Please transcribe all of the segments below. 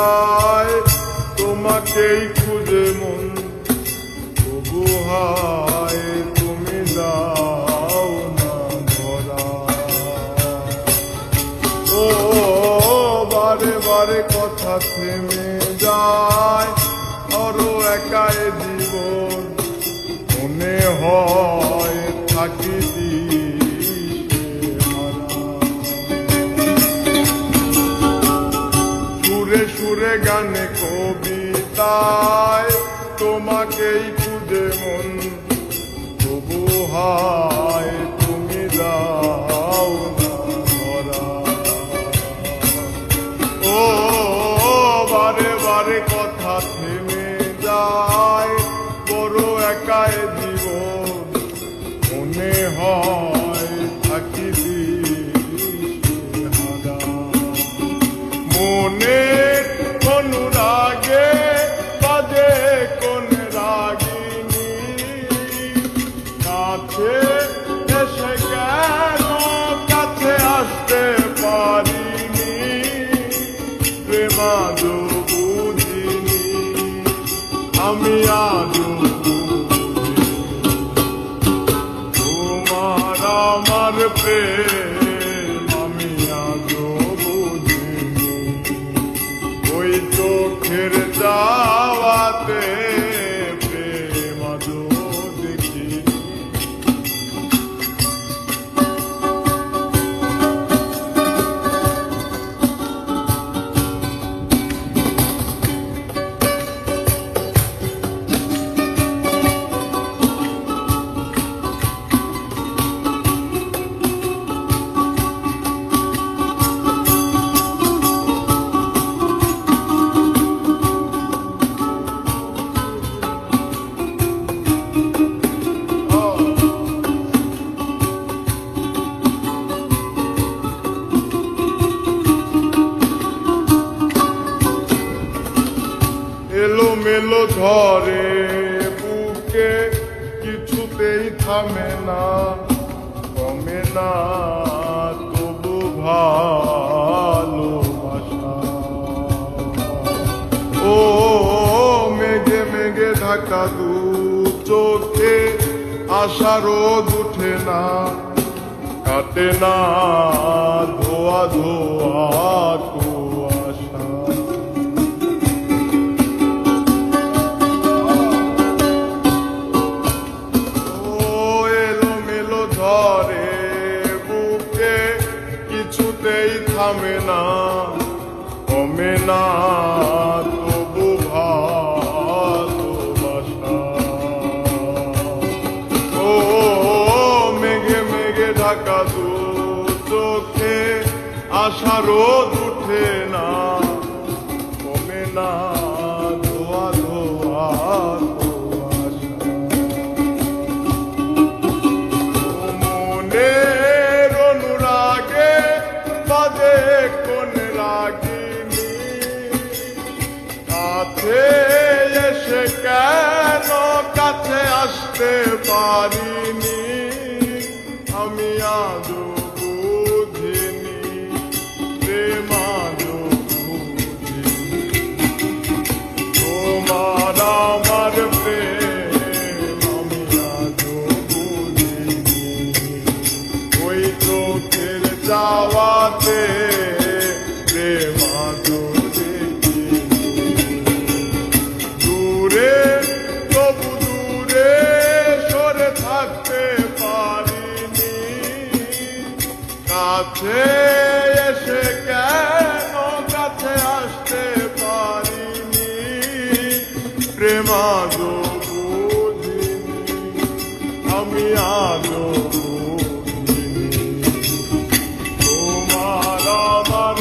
তাই তোমাকেই খুঁজে মন। তবু তুমি দাও না ধরা ও, বারে বারে কথা থেমে যায় আরও একাই জীবন। মনে হয় কবিতায় তোমাকেই খুদে মন। তবু হায়, তুমি দাও ও, বারে বারে কথা থেমে যায়, বড় একাই ওই চোখের যাওয়াতে ধরে বুকে কিছুতেই থামে না, কমে না, তবু ভালোবাসা। ও মেঘে মেঘে ঢাকা দু চোখে, আশার উঠে না কাটে না, ধোয়া ধোয়া কিছুতেই থামে না, কমে না, তবু ভালোবাসা। ও, মেঘে মেঘে ঢাকা দু চোখে আশারও উঠে না। আসতে পারিনি। আমি আজও বুঝিনি, প্রেম বুঝিনি। তোমার আমার প্রেম আমি আজও বুঝিনি। ওই চোখের যাওয়াতে সে এসে কেন কাছে আসতে পারিনি? প্রেমাজ বুঝিনি আমি আজও তোমার আমার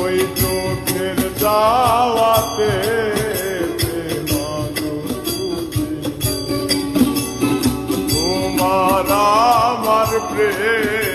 ওই চোখের যাওয়াতে pray.